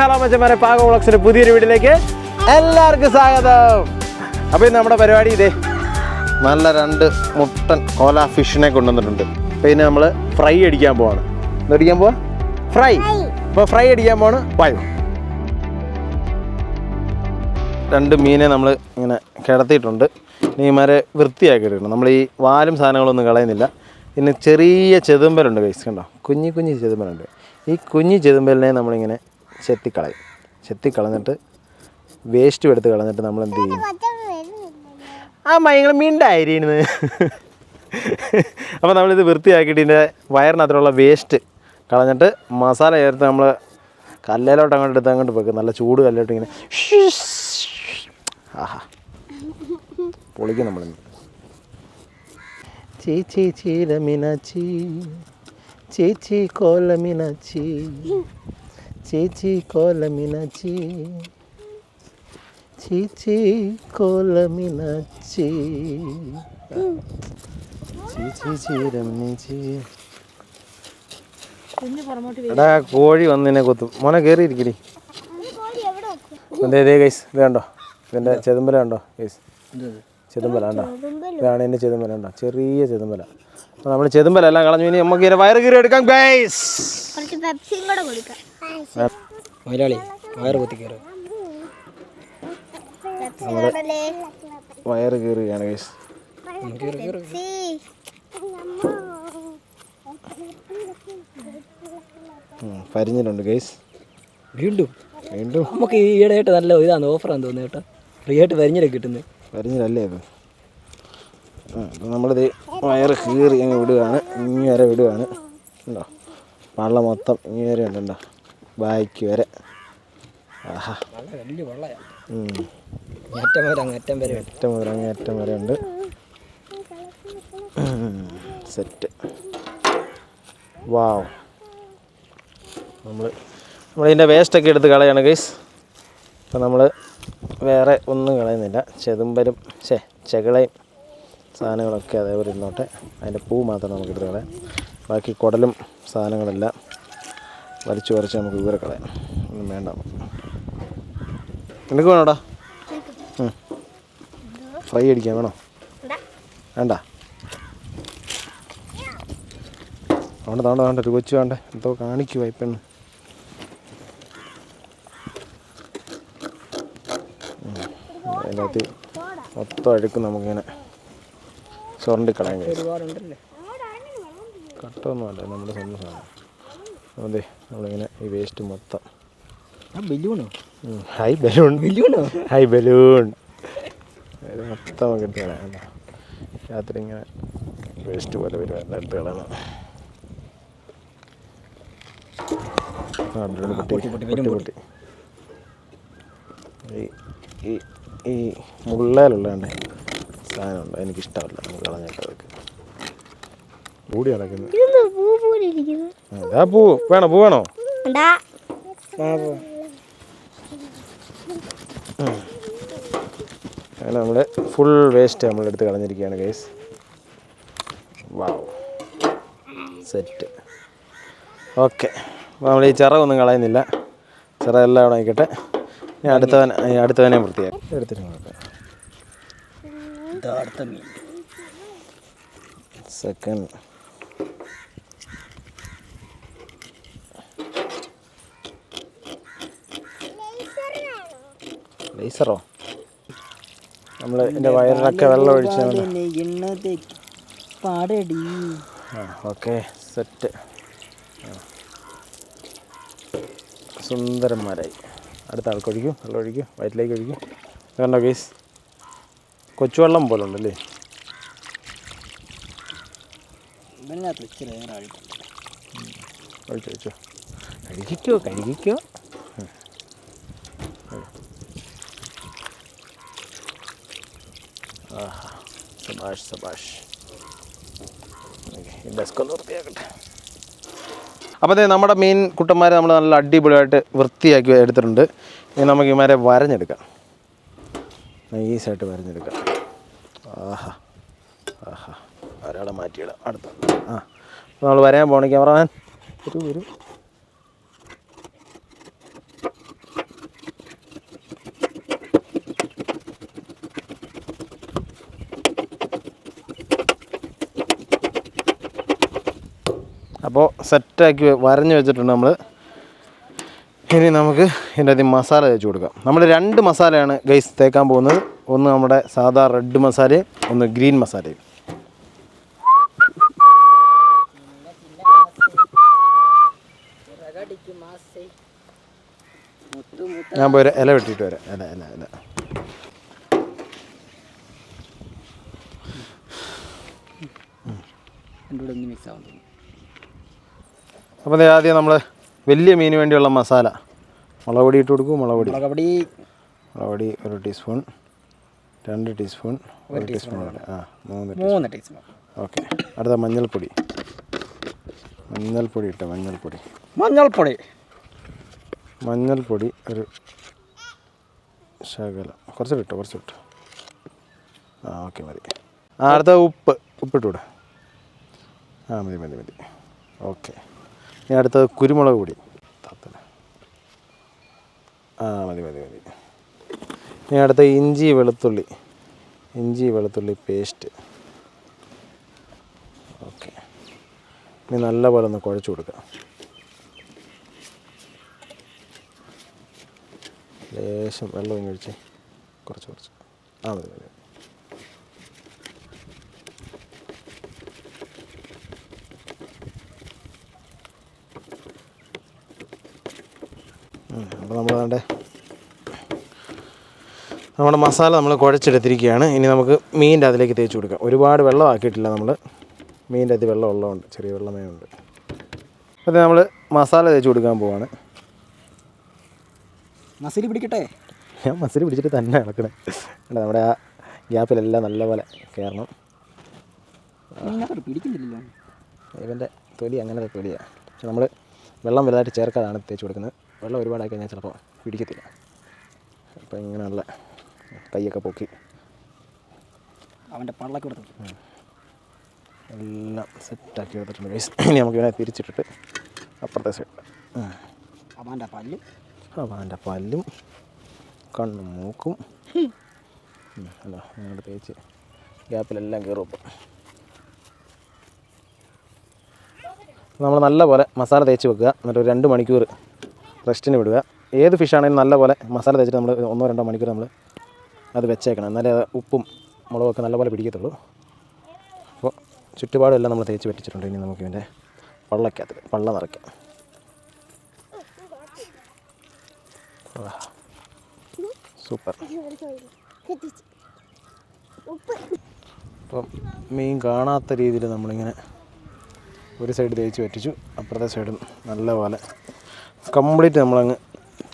Hello മച്ചന്മാരെ പാക വ്ളോഗ്സിന്റെ പുതിയൊരു വീട്ടിലേക്ക് എല്ലാവർക്കും സ്വാഗതം. അപ്പോൾ ഇന്ന് നമ്മുടെ പരിപാടി ഇതേ. നല്ല രണ്ട് മുട്ടൻ കോല ഫിഷിനെ കൊണ്ടുവന്നിട്ടുണ്ട്. അപ്പോൾ ഇതിനെ നമ്മൾ ഫ്രൈ അടിക്കാൻ പോവാണ്. എന്തടിക്കാൻ പോവാ? ഫ്രൈ. അപ്പോൾ ഫ്രൈ അടിക്കാൻ പോവാണ് വായു രണ്ട് മീനെ നമ്മൾ ഇങ്ങനെ കിടത്തിയിട്ടുണ്ട്. ഇനി ഇമാരെ വൃത്തിയാക്കി എടുക്കണം നമ്മൾ ഈ വാലും സാധനങ്ങളൊന്നും കളയുന്നില്ല. പിന്നെ ചെറിയ ചെതുമ്പലുണ്ട് കൈസ് കണ്ടോ? കുഞ്ഞി കുഞ്ഞി ചെതുമ്പലുണ്ട്. ഈ കുഞ്ഞി ചെതുമ്പലിനെ നമ്മളിങ്ങനെ ചെത്തിക്കളയും. ചെത്തിക്കളഞ്ഞിട്ട് വേസ്റ്റും എടുത്ത് കളഞ്ഞിട്ട് നമ്മൾ എന്ത് ചെയ്യും? ആ മയങ്ങൾ മീണ്ടായിരുന്നു അപ്പോൾ നമ്മളിത് വൃത്തിയാക്കിയിട്ട് ഇതിന്റെ വയറിനകത്തുള്ള വേസ്റ്റ് കളഞ്ഞിട്ട് മസാല ചേർത്ത് നമ്മൾ കല്ലേലോട്ട് അങ്ങോട്ട് എടുത്ത് അങ്ങോട്ട് വെക്കും. നല്ല ചൂട് കല്ലോട്ട് ഇങ്ങനെ ആഹാ. പൊളിക്കും നമ്മൾ ചേച്ചി ചീര മീനാച്ചി. ചേച്ചി കോല മീനാച്ചി. ചേച്ചി കോലമിനച്ചി ചീച്ചി ചേച്ചി ചീച്ചി മീനാച്ചി ചേച്ചി ചീരമിനച്ചി എടാ കോഴി വന്നിനെ കൊത്തും. മോനെ കയറിയിരിക്കടി ഇതേ ഗൈസ് ഇത് കണ്ടോ? ഇതിന്റെ ചെതുമ്പല കണ്ടോ ഗൈസ് ചെതുമ്പല കണ്ടോ? ഇതാണ് എന്റെ ചെതുമ്പല കണ്ടോ? ചെറിയ ചെതുമ്പല. അപ്പോൾ നമ്മൾ ചെതുമ്പല എല്ലാം കളഞ്ഞു. ഇനി നമുക്ക് ഇതിനെ വയറ് കീറി എടുക്കാം ഗൈസ് മലയാളി വയറ് കുത്തി കയറുക വയറ് കീറുകയാണ് ഗൈസ് പരിഞ്ഞിട്ടുണ്ട് ഗൈസ് വീണ്ടും. വീണ്ടും. നമുക്ക് ഈ ഈടായിട്ട് നല്ല ഇതാണ് ഓഫറാന്ന് തോന്നുന്നത് കേട്ടോ. ഫ്രീ ആയിട്ട് വരിഞ്ഞിട്ട് കിട്ടുന്നത് പരിഞ്ഞിലല്ലേ അത് ആ അപ്പോൾ നമ്മളിത് വയറ് കീറി അങ്ങ് വിടുകയാണ് ഇങ്ങനെ വരെ വിടുകയാണ് ഉണ്ടോ? പള്ള മൊത്തം ഇങ്ങനെ വരെ ഉണ്ട് ഉണ്ടോ? ബായ്ക്ക് വരെ. ആഹാ. വലിയ വെള്ളയാണ്. അറ്റം വരെ അങ്ങ് അറ്റം വരെ ഉണ്ട്. അറ്റം വരെ അങ്ങേ അറ്റം വരെ ഉണ്ട്. സെറ്റ്. വാവ്. നമ്മൾ നമ്മളിതിന്റെ വേസ്റ്റൊക്കെ എടുത്ത് കളയാണ് ഗൈസ് അപ്പം നമ്മൾ വേറെ ഒന്നും കളയുന്നില്ല. ചെതുമ്പലും ചേ ചെകളയും സാധനങ്ങളൊക്കെ അതേപോലെ ഇരുന്നോട്ടെ. അതിന്റെ പൂ മാത്രം നമുക്ക് എടുത്ത് കളയാം. ബാക്കി കുടലും സാധനങ്ങളെല്ലാം വലിച്ചു വരച്ച് നമുക്ക് ഇവരെ കളയാം. ഒന്നും വേണ്ട നിനക്ക് വേണോടാ? ഫ്രൈ അടിക്കാൻ വേണോ. വേണ്ട. വേണ്ട വേണ്ട വേണ്ട. ഒരു കൊച്ചു വേണ്ട. എന്തോ കാണിക്കുവാ ഇപ്പം. അതിനകത്ത് മൊത്തം അഴുക്കും നമുക്കിങ്ങനെ ചുരണ്ടി കളയാൻ കഴിയും. കട്ടൊന്നുമല്ല നമ്മുടെ സ്വന്തം സാധനം. അതെ. നമ്മളിങ്ങനെ ഈ വേസ്റ്റ് മൊത്തം. ആ ബലൂണോ? ഹൈ ബലൂൺ ബലൂണോ? ഹൈ ബലൂൺ മൊത്തം കിട്ടിയാണ് രാത്രി ഇങ്ങനെ വേസ്റ്റ് പോലെ വരും അടുത്ത് പൊട്ടി പൊട്ടി, പൊട്ടി, പൊട്ടി ഈ മുള്ളയിലുള്ളതുണ്ട് സാധനമുണ്ട്. എനിക്കിഷ്ടമല്ല കളഞ്ഞിട്ട് അതൊക്കെ കൂടി നടക്കുന്നു ഇതെന്താ പൂ പോലെ ഇരിക്കുന്നു അതാ പൂ വേണോ? പൂ. വേണോ ഉണ്ടാ അങ്ങനെ നമ്മൾ ഫുൾ വേസ്റ്റ് നമ്മൾ എടുത്ത് കളഞ്ഞിരിക്കുകയാണ് ഗൈസ് വാവ് സെറ്റ് ഓക്കെ അപ്പോൾ നമ്മൾ ഈ ചിറകൊന്നും കളയുന്നില്ല. ചിറ എല്ലാം അവിടെ ആയിക്കട്ടെ. ഞാൻ അടുത്തവൻ ഈ അടുത്തവനെ വൃത്തിയാക്കി. എടുത്തിട്ട് നോക്കാം ഇതാ അടുത്ത മീൻ. സെക്കൻഡ് ലേസറോ നമ്മൾ എന്റെ വയറിലൊക്കെ വെള്ളം ഒഴിച്ച് പാടടി. ആ ഓക്കെ സെറ്റ്. സുന്ദരന്മാരായി. അടുത്ത ആൾക്ക് ഒഴിക്കും വെള്ളം ഒഴിക്കും വയറ്റിലേക്ക് ഒഴിക്കും. കണ്ടോ കേസ് കൊച്ചുവെള്ളം പോലെ ഉണ്ടല്ലേ ഒഴിച്ചു ഒഴിച്ചു. കഴുകിക്കോ കഴുകിക്കോ. ആഹാ സബാഷ് സബാഷ് അപ്പോൾ അതെ നമ്മുടെ മീൻ കുട്ടന്മാരെ നമ്മൾ നല്ല അടിപൊളിയായിട്ട് വൃത്തിയാക്കി എടുത്തിട്ടുണ്ട്. ഇനി നമുക്ക് ഇമാരെ വരഞ്ഞെടുക്കാം. നൈസായിട്ട് വരഞ്ഞെടുക്കാം. ആഹാ ആഹാ. ഒരാളെ മാറ്റിയിടാം. അടുത്ത. ആ നമ്മൾ വരാൻ പോകണം ക്യാമറമാൻ ഒരു വരൂ. അപ്പോൾ സെറ്റാക്കി വരഞ്ഞ് വെച്ചിട്ടുണ്ട് നമ്മൾ ഇനി നമുക്ക് ഇതിന്റെ അധികം മസാല തേച്ച് കൊടുക്കാം. നമ്മൾ രണ്ട് മസാലയാണ് ഗൈസ് തേക്കാൻ പോകുന്നത്. ഒന്ന് നമ്മുടെ സാധാ റെഡ് മസാലയും ഒന്ന് ഗ്രീൻ മസാലയും. ഞാൻ പോയി ഇല വെട്ടിയിട്ട് വരാം. ഇല ഇല ഇല. രണ്ടും കൂടെ ഒന്ന് മിക്സ് ആവാൻ തോന്നുന്നു. അപ്പോൾ ആദ്യം നമ്മൾ വലിയ മീന് വേണ്ടിയുള്ള മസാല. മുളക് പൊടി ഇട്ട് കൊടുക്കും മുളക് പൊടി. മുളക് പൊടി. മുളക് പൊടി ഒരു ടീസ്പൂൺ രണ്ട് ടീസ്പൂൺ ഒരു ടീസ്പൂൺ ആ മൂന്ന് മൂന്ന് ടീസ്പൂൺ. ഓക്കെ. അടുത്ത മഞ്ഞൾപ്പൊടി. മഞ്ഞൾപ്പൊടി ഇട്ട മഞ്ഞൾപ്പൊടി. മഞ്ഞൾപ്പൊടി. മഞ്ഞൾപ്പൊടി ഒരു ശകലം. കുറച്ച് ഇട്ടോ കുറച്ച് ഇട്ടോ. ആ ഓക്കെ മതി. ആ അടുത്ത ഉപ്പ്. ഉപ്പിട്ടൂടെ ആ മതി മതി മതി. ഓക്കെ. ഇനി അടുത്തത് കുരുമുളക് പൊടി. ആ മതി മതി മതി. ഇനി അടുത്ത ഇഞ്ചി വെളുത്തുള്ളി. ഇഞ്ചി വെളുത്തുള്ളി പേസ്റ്റ്. ഓക്കെ. ഇനി നല്ലപോലെ ഒന്ന് കുഴച്ച് കൊടുക്കാം. ലേശം വെള്ളം കഴിച്ച് കുറച്ച് കുറച്ച്. ആ മതി മതി. അപ്പോൾ നമ്മൾ വേണ്ട. നമ്മുടെ മസാല നമ്മൾ കുഴച്ചെടുത്തിരിക്കുകയാണ്. ഇനി നമുക്ക് മീനിന്റെ അതിലേക്ക് തേച്ച് കൊടുക്കാം. ഒരുപാട് വെള്ളം ആക്കിയിട്ടില്ല നമ്മൾ മീനിന്റെ അതിൽ വെള്ളം ഉള്ളതുകൊണ്ട് ചെറിയ വെള്ളമേ ഉണ്ട് അത് നമ്മൾ മസാല തേച്ച് കൊടുക്കാൻ പോവാണ്. മസിലി പിടിക്കട്ടെ? ഞാൻ മസിലി പിടിച്ചിട്ട് തന്നെ കണ്ടോ നമ്മുടെ ആ ഗ്യാപ്പിലെല്ലാം നല്ലപോലെ കയറണം പിടിക്കുന്നില്ലല്ലോ. ഇവന്റെ തൊലി അങ്ങനത്തെ തൊലിയാണ് പക്ഷെ നമ്മൾ വെള്ളം വലുതായിട്ട് ചേർക്കാതാണ് തേച്ച് കൊടുക്കുന്നത്. വെള്ളം ഒരുപാടായി കഴിഞ്ഞാൽ ചിലപ്പോൾ പിടിക്കത്തില്ല. അപ്പോൾ ഇങ്ങനെയുള്ള കൈയൊക്കെ പൊക്കി. അവന്റെ പള്ളക്ക് കൊടുത്തു എല്ലാം സെറ്റാക്കി എടുത്തിട്ടുണ്ട് guys. ഇനി നമുക്ക് ഇവനെ തിരിച്ചിട്ടിട്ട് അപ്പുറത്തെ സൈഡ് അവന്റെ പല്ലും. അവന്റെ പല്ലും കണ്ണും മൂക്കും. അല്ല നിങ്ങളുടെ തേച്ച് ഗ്യാപ്പിലെല്ലാം കയറും അപ്പം നമ്മൾ നല്ലപോലെ മസാല തേച്ച് വെക്കുക. എന്നിട്ട് ഒരു രണ്ട് മണിക്കൂർ റെസ്റ്റിന് വിടുക. ഏത് ഫിഷാണെങ്കിലും നല്ലപോലെ മസാല തേച്ചിട്ട് നമ്മൾ ഒന്നോ രണ്ടോ മണിക്കൂർ നമ്മൾ അത് വെച്ചേക്കണം. എന്നാലേ ഉപ്പും മുളകൊക്കെ നല്ലപോലെ പിടിക്കത്തുള്ളൂ. അപ്പോൾ ചുറ്റുപാടും എല്ലാം നമ്മൾ തേച്ച് പറ്റിച്ചിട്ടുണ്ട്. ഇനി നമുക്ക് ഇതിന്റെ പള്ളക്കകത്ത് പള്ള നിറയ്ക്കാം. സൂപ്പർ. അപ്പം മീൻ കാണാത്ത രീതിയിൽ നമ്മളിങ്ങനെ ഒരു സൈഡ് തേച്ച് പറ്റിച്ചു. അപ്പുറത്തെ സൈഡും നല്ലപോലെ കംപ്ലീറ്റ് നമ്മളങ്ങ്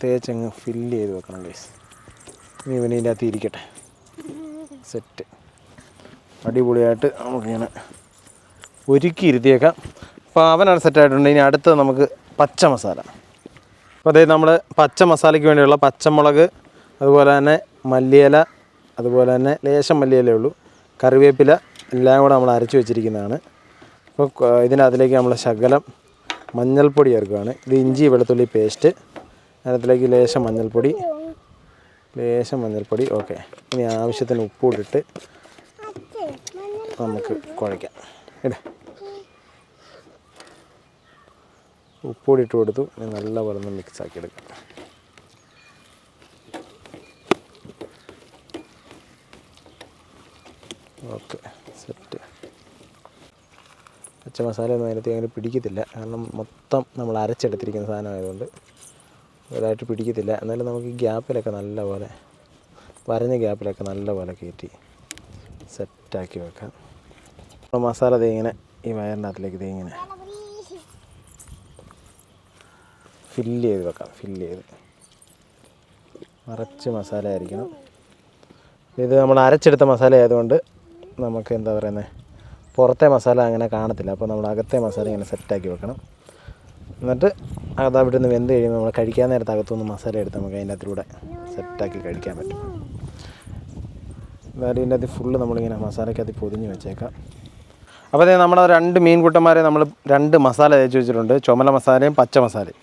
തേച്ചങ്ങ് ഫില്ല് ചെയ്ത് വെക്കണം ഗൈസ് ഇനി ഇവനീന്റെ അകത്ത് ഇരിക്കട്ടെ. സെറ്റ് അടിപൊളിയായിട്ട് നമുക്കിങ്ങനെ ഒരുക്കി ഇരുത്തിയേക്കാം. അപ്പോൾ അവനാണ് സെറ്റായിട്ടുണ്ട് ഇനി അടുത്തത് നമുക്ക് പച്ച മസാല. അപ്പോൾ അതായത് നമ്മൾ പച്ച മസാലയ്ക്ക് വേണ്ടിയുള്ള പച്ചമുളക് അതുപോലെ തന്നെ മല്ലിയില അതുപോലെ തന്നെ ലേശം മല്ലിയിലേ ഉള്ളൂ. കറിവേപ്പില എല്ലാം കൂടെ നമ്മൾ അരച്ച് വെച്ചിരിക്കുന്നതാണ്. അപ്പോൾ ഇതിനകത്തിലേക്ക് നമ്മൾ ശകലം മഞ്ഞൾപ്പൊടി ചേർക്കുകയാണ്. ഇത് ഇഞ്ചി വെളുത്തുള്ളി പേസ്റ്റ് അതിനകത്തിലേക്ക് ലേശം മഞ്ഞൾപ്പൊടി. ലേശം മഞ്ഞൾപ്പൊടി. ഓക്കെ ഇനി ആവശ്യത്തിന് ഉപ്പൂടിട്ട് നമുക്ക് കുഴയ്ക്കാം ഇടേ. ഉപ്പുകൂടി ഇട്ട് കൊടുത്തു. നല്ലപോലെ ഒന്ന് മിക്സ് ആക്കി എടുക്കാം. ഓക്കെ സെറ്റ് പച്ച മസാല ഒന്നും അതിനകത്ത് അങ്ങനെ പിടിക്കത്തില്ല. കാരണം മൊത്തം നമ്മൾ അരച്ചെടുത്തിരിക്കുന്ന സാധനമായതുകൊണ്ട് ഇതായിട്ട് പിടിക്കത്തില്ല. എന്നാലും നമുക്ക് ഈ ഗ്യാപ്പിലൊക്കെ നല്ലപോലെ വരഞ്ഞ ഗ്യാപ്പിലൊക്കെ നല്ലപോലെ കയറ്റി സെറ്റാക്കി വെക്കാം. മസാല ദേ ഇങ്ങനെ ഈ വയറിന്റെ അകത്തിലേക്ക് ദേ ഇങ്ങനെ ഫില്ല് ചെയ്ത് വെക്കാം ഫില്ല് ചെയ്ത്. നിറച്ച് മസാല ആയിരിക്കണം. ഇത് നമ്മൾ അരച്ചെടുത്ത മസാല ആയതുകൊണ്ട് നമുക്ക് എന്താ പറയുന്നത് പുറത്തെ മസാല അങ്ങനെ കാണത്തില്ല. അപ്പോൾ നമ്മൾ അകത്തെ മസാല ഇങ്ങനെ സെറ്റാക്കി വെക്കണം. എന്നിട്ട് അത് അവിടെ നിന്ന് വെന്ത് കഴിയുമ്പോൾ നമ്മൾ കഴിക്കാൻ നേരത്തെ അകത്തുനിന്ന് മസാല എടുത്ത് നമുക്ക് അതിന്റെ അകത്തിലൂടെ സെറ്റാക്കി കഴിക്കാൻ പറ്റും. എന്നാലും ഇതിന്റെ അകത്ത് ഫുള്ള് നമ്മളിങ്ങനെ മസാലയ്ക്കകത്ത് പൊതിഞ്ഞ് വെച്ചേക്കാം. അപ്പോൾ അതേ നമ്മുടെ രണ്ട് മീൻകുട്ടന്മാരെ നമ്മൾ രണ്ട് മസാല തേച്ച് വെച്ചിട്ടുണ്ട്. ചുമല മസാലയും പച്ച മസാലയും.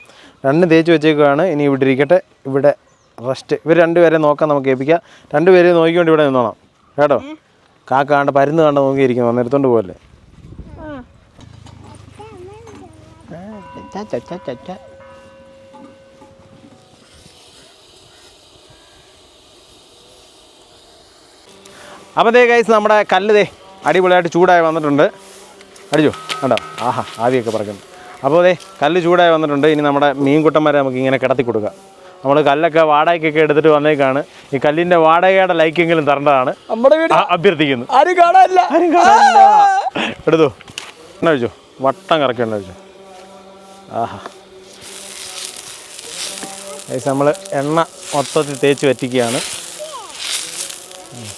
രണ്ടും തേച്ച് വെച്ചേക്കുകയാണ് ഇനി ഇവിടെ ഇരിക്കട്ടെ. ഇവിടെ റെസ്റ്റ് ഇവർ രണ്ടുപേരെ നോക്കാൻ നമുക്ക് ഏൽപ്പിക്കാം. രണ്ടുപേരെ നോക്കിക്കൊണ്ട് ഇവിടെ നിന്നോണം കേട്ടോ? കാക്ക കണ്ട പരുന്ന് കണ്ട നോക്കിയിരിക്കുന്നു. വന്ന് എടുത്തോണ്ട് പോകല്ലേ അപ്പോൾ ദേ ഗൈസ് നമ്മുടെ കല്ല് ദേ അടിപൊളിയായിട്ട് ചൂടായി വന്നിട്ടുണ്ട്. അടിച്ചോ? കണ്ടോ? ആഹാ ആവിയൊക്കെ പറക്കുന്നു. അപ്പോൾ ദേ കല്ല് ചൂടായി വന്നിട്ടുണ്ട്. ഇനി നമ്മുടെ മീൻകുട്ടന്മാരെ നമുക്ക് ഇങ്ങനെ കിടത്തി കൊടുക്കാം. നമ്മൾ കല്ലൊക്കെ വാടകയ്ക്കൊക്കെ എടുത്തിട്ട് വന്നേക്കാണ്. ഈ കല്ലിന്റെ വാടകയുടെ ലൈക്കെങ്കിലും തരേണ്ടതാണ്. നമ്മുടെ വീട് അഭ്യർത്ഥിക്കുന്നു. ആരും കാണാനില്ല. ആരും കാണാനില്ല. എടുത്തു. എണ്ണ ഒഴിച്ചോ. വട്ടം കറക്കി എണ്ണ ഒഴിച്ചോ. ആഹാ. നമ്മൾ എണ്ണ മൊത്തത്തിൽ തേച്ച് വറ്റിക്കുകയാണ്. ഉം.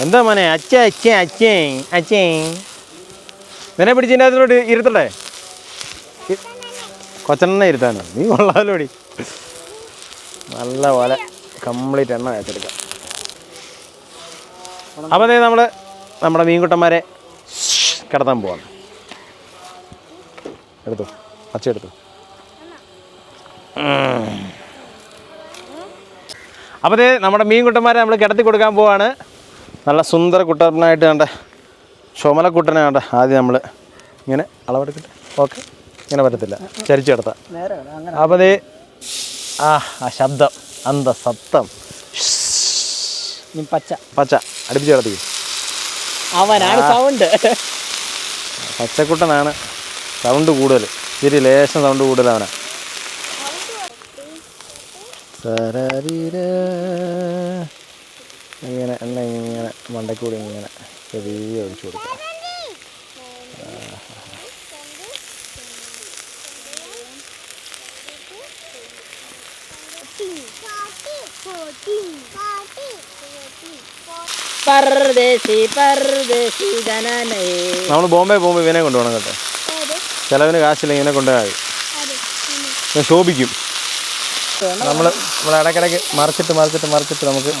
എന്താ മോനെ? അച്ഛ അച്ഛ അച്ഛേ അച്ഛേ നിന്നെ പിടിച്ചതിന്റെ അതിലോട്ട് ഇരുത്തട്ടെ കൊച്ചെണ്ണ ഇരുത്താനോ. നീ കൊള്ളാലോടി. നല്ല പോലെ കംപ്ലീറ്റ് എണ്ണ തേച്ചെടുക്കാം. അപ്പോൾ അതേ നമ്മൾ നമ്മുടെ മീൻകുട്ടന്മാരെ കിടത്താൻ പോവാണ്. എടുത്തു? അച്ഛ എടുത്തു? അപ്പോൾ ദേ നമ്മുടെ മീൻകുട്ടന്മാരെ നമ്മൾ കിടത്തി കൊടുക്കാൻ പോവാണ്. നല്ല സുന്ദര കുട്ടനായിട്ട് കണ്ട ചുമലക്കുട്ടനെ കണ്ട ആദ്യം നമ്മൾ ഇങ്ങനെ അളവെടുക്കട്ടെ? ഓക്കെ. ഇങ്ങനെ പറ്റത്തില്ല. ചരിച്ചു കിടത്താം അപ്പോൾ ദേ ആ ആ ശബ്ദം അന്ത സത്തം. പച്ച. പച്ച. അടുപ്പിച്ച് കിടത്തിക്കും അവനാണ് സൗണ്ട്. പച്ചക്കുട്ടനാണ് സൗണ്ട് കൂടുതൽ. ഇത്തിരി ലേശം സൗണ്ട് കൂടുതൽ അവനാ. ഇങ്ങനെ എണ്ണ ഇങ്ങനെ മണ്ടക്കൂടി ഇങ്ങനെ ചെറിയ ഒഴിച്ചു കൊടുക്കുക. നമ്മൾ ബോംബെ പോകുമ്പോൾ ഇവനെ കൊണ്ടുപോകണം കേട്ടോ. ചിലവിന് കാശില്ല ഇങ്ങനെ കൊണ്ടുപോയാൽ ഞാൻ ശോഭിക്കും. നമ്മൾ നമ്മൾ ഇടയ്ക്കിടയ്ക്ക് മറിച്ചിട്ട് മറിച്ചിട്ട് മറിച്ചിട്ട് നമുക്ക്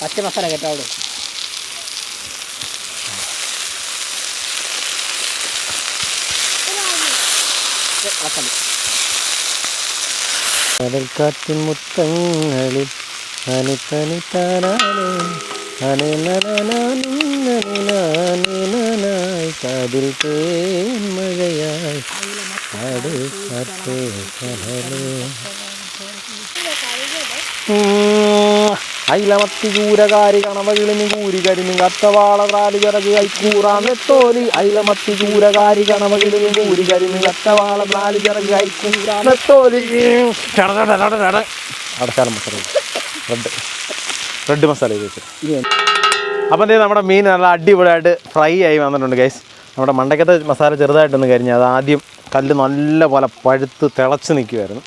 പച്ച മസാല കേട്ടോ അവിടെ. മസാല കടൽക്കാറ്റിൻ മുത്തങ്ങളിൽ തനി തനി താനാനേ അനനനനാനിന്നനിനാനിനാനായി കാതിൽ തേൻ മഴയായി കടലേ അയിലമത്തി ചൂരകാരി കണവകിളിനി കൂരി കരിമി കത്തവാള ത്രാലി ചിറക് കൈക്കൂറാമെത്തോലി അയിലമത്തി ചൂരകാരി കണവകിളിനി കൂരി കരിമി കത്തവാള ത്രാലി ചിറക് കൈക്കൂറാമെത്തോലി അടച്ചാലും മസാല റെഡ് റെഡ് മസാല വെച്ച് അപ്പം എന്തേ നമ്മുടെ മീൻ നല്ല അടിപൊളിയായിട്ട് ഫ്രൈ ആയി വന്നിട്ടുണ്ട് ഗൈസ് നമ്മുടെ മണ്ടക്കത്തെ മസാല ചെറുതായിട്ടൊന്ന് കരിഞ്ഞ് അത് ആദ്യം കല്ല് നല്ല പോലെ പഴുത്ത് തിളച്ച് നിൽക്കുമായിരുന്നു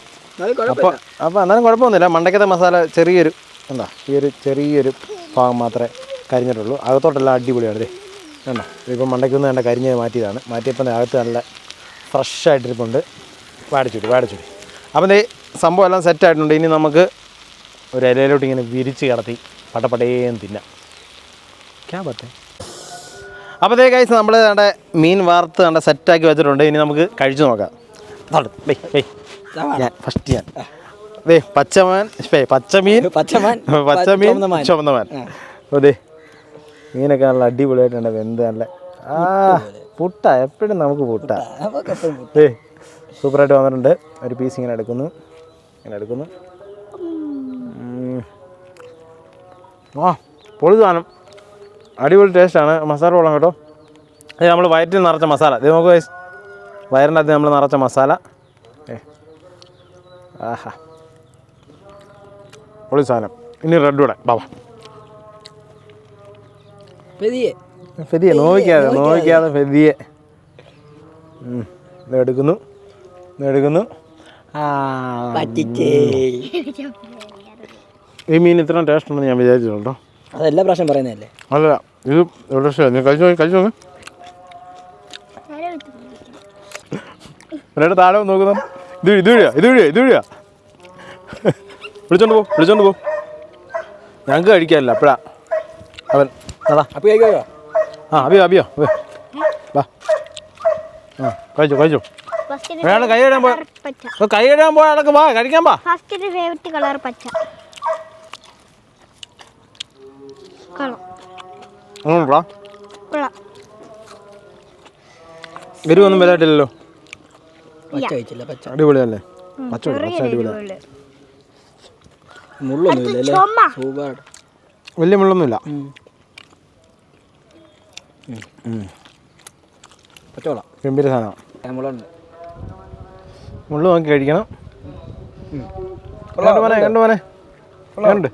അപ്പോൾ അപ്പോൾ എന്നാലും കുഴപ്പമൊന്നുമില്ല. മണ്ടക്കത്തെ മസാല ചെറിയൊരു എന്താ ഈ ഒരു ചെറിയൊരു ഭാഗം മാത്രമേ കരിഞ്ഞിട്ടുള്ളൂ. അകത്തോട്ടെല്ലാം അടിപൊളിയാണ് ഇതേ വേണ്ട ഇതിപ്പോൾ മണ്ടയ്ക്ക് നിന്ന് വേണ്ട കരിഞ്ഞ് മാറ്റിയതാണ്. മാറ്റിയപ്പോൾ അകത്ത് നല്ല ഫ്രഷ് ആയിട്ടിരിപ്പുണ്ട്. വാടിച്ചുടി വാടിച്ചുടി. അപ്പം ദേ സംഭവം എല്ലാം സെറ്റായിട്ടുണ്ട് ഇനി നമുക്ക് ഒരു ഇലയിലോട്ട് ഇങ്ങനെ വിരിച്ച് കിടത്തി പട്ടപ്പടേന്ന് തിന്നാം. ക്യാ പറ്റേ? അപ്പോൾ ദേ കൈസ് നമ്മൾ നമ്മുടെ മീൻ വാർത്ത് നമ്മുടെ സെറ്റാക്കി വെച്ചിട്ടുണ്ട്. ഇനി നമുക്ക് കഴിച്ചു നോക്കാം. വെയ്, വെയ്. ഞാൻ ഫസ്റ്റ് ഞാൻ. ദേ പച്ചമാൻ പച്ചമീൻ മീനൊക്കെ നല്ല അടിപൊളിയായിട്ടുണ്ട് വെന്ത് നല്ല ആ പുട്ട എപ്പോഴും നമുക്ക് പുട്ട. ഏ സൂപ്പറായിട്ട് വന്നിട്ടുണ്ട്. ഒരു പീസ് ഇങ്ങനെ എടുക്കുന്നു. ഇങ്ങനെ എടുക്കുന്നു. ആ പൊളി സാധനം. അടിപൊളി ടേസ്റ്റാണ് മസാല കൊള്ളാം കേട്ടോ. ഇത് നമ്മൾ വയറ്റിൽ നിറച്ച മസാല. ഇത് നമുക്ക്. വയറിന്റെ അകത്ത് നമ്മൾ നിറച്ച മസാല. ഏ ആഹാ. പൊളി സാധനം. ഇനി റെഡ് കൂടെ ബാബാ ഫെതിയെ. നോവിക്കാതെ നോവിക്കാതെ. ഫെതിയെ. എടുക്കുന്നു എടുക്കുന്നു. ഈ മീൻ ഇത്ര ടേസ്റ്റ് ഉണ്ടെന്ന് ഞാൻ വിചാരിച്ചിട്ടുണ്ടോ അതെല്ലാം പ്രാവശ്യം പറയുന്നതല്ലേ? അല്ല ഇത് എവിടെ നീ കഴിച്ചു നോക്കി കഴിച്ചു നോക്ക്. ഒരാളുടെ താഴെ നോക്കുന്നു. ഇത് ഇത് വഴിയാ ഇത് വഴിയാ ഇത് വഴിയാ വിളിച്ചോണ്ട് പോ വിളിച്ചോണ്ട് പോ. ഞങ്ങൾക്ക് കഴിക്കാനില്ല അപ്പഴാ. അവൻ അതാ അപ്പി കഴിക്കോ ആ അഭിയോ അഭിയോ അഭിയോ. വാ. ആ കഴിച്ചോ കഴിച്ചോ. വേണം കൈ കഴുകാൻ പോയ കൈ കഴുകാൻ പോയ ആളൊക്കെ വാ കഴിക്കാൻ വാ. ഫസ്റ്റ് ഫേവററ്റ് കളർ പച്ച. എരിവൊന്നും വരാട്ടില്ലല്ലോ പച്ച കഴിച്ചില്ല പച്ച. അടിപൊളിയല്ലേ? പച്ച അടിപൊളിയാണ് സൂപ്പർ വലിയ മുള്ളൊന്നുമില്ല. ഗംഭീര സാധനം. മുള്ളുണ്ട്. മുള്ളു നോക്കി കഴിക്കണം. കണ്ടു മോനെ കണ്ടു മോനെ? കണ്ട്?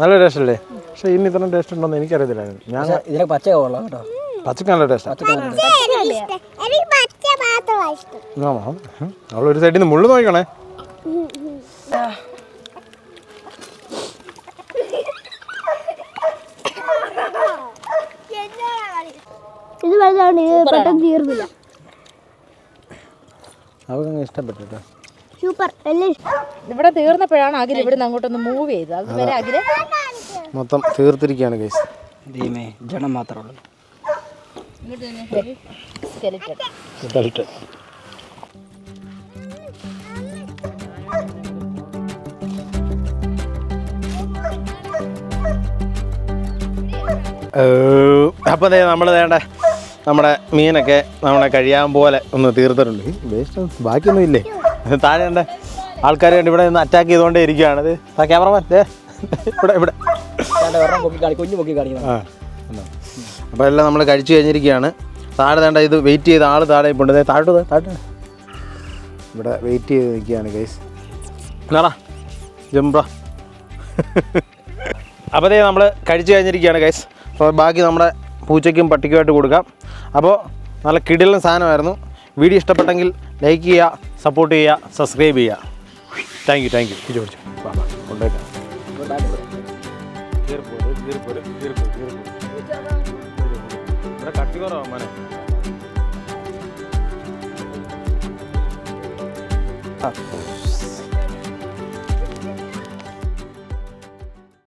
നല്ല ടേസ്റ്റ് അല്ലേ പക്ഷെ ഇനി ഇത്ര ടേസ്റ്റ് ഉണ്ടോന്ന് എനിക്കറിയത്തില്ലായിരുന്നു. ഞാൻ ഇതിനെ പച്ച കൊള്ളാം കേട്ടോ. പച്ചക്ക് നല്ല ടേസ്റ്റാണ് സൈഡിൽ നിന്ന് മുള്ളു നോക്കണേ. ഇത് വലുതാണ് ഇത് പെട്ടെന്ന് തീർന്നില്ല. അവർക്ക് ഇഷ്ടപ്പെട്ടു കേട്ടോ സൂപ്പർ ഇവിടെ തീർന്നപ്പോഴാണ് അഖിൽ ഇവിടുന്ന് അങ്ങോട്ടൊന്ന് മൂവ് ചെയ്തത്. അതുവരെ അഖിൽ മൊത്തം തീർത്തിരിക്കുകയാണ് കേസ് ദീമേ ജനം മാത്രമേ ഉള്ളൂ. Skeleton. അപ്പോൾ ദേ നമ്മൾ വേണ്ട നമ്മുടെ മീനൊക്കെ നമ്മളെ കഴിയാൻ പോലെ ഒന്ന് തീർത്തിട്ടുണ്ട്. വേസ്റ്റ് ബാക്കിയൊന്നും ഇല്ലേ? താഴെ ഉണ്ട് ആൾക്കാർ കണ്ട് ഇവിടെ നിന്ന് അറ്റാക്ക് ചെയ്തുകൊണ്ടേ ഇരിക്കുകയാണ്. ഇത് ക്യാമറമാൻ ദേ ഇവിടെ ഇവിടെ. കുഞ്ഞു പൊക്കി കാണിക്കണം ആ. അപ്പോൾ എല്ലാം നമ്മൾ കഴിച്ചു കഴിഞ്ഞിരിക്കുകയാണ്. താഴെ വേണ്ട ഇത് വെയിറ്റ് ചെയ്ത് ആൾ താഴെ ഇപ്പോൾ ഉണ്ട് താഴോട്ട് താഴോട്ട് ഇവിടെ വെയിറ്റ് ചെയ്ത് നിൽക്കുകയാണ് ഗൈസ് എന്നാടാ ജംബ്ര അപ്പോൾ ദേ നമ്മൾ കഴിച്ചു കഴിഞ്ഞിരിക്കുകയാണ് ഗൈസ് അപ്പോൾ ബാക്കി നമ്മുടെ പൂച്ചയ്ക്കും പട്ടിക്കുമായിട്ട് കൊടുക്കാം. അപ്പോൾ നല്ല കിടിലൻ സാധനമായിരുന്നു. വീഡിയോ ഇഷ്ടപ്പെട്ടെങ്കിൽ ലൈക്ക് ചെയ്യുക സപ്പോർട്ട് ചെയ്യുക സബ്സ്ക്രൈബ് ചെയ്യുക. താങ്ക് യു താങ്ക് യു പിടിച്ചു. ആ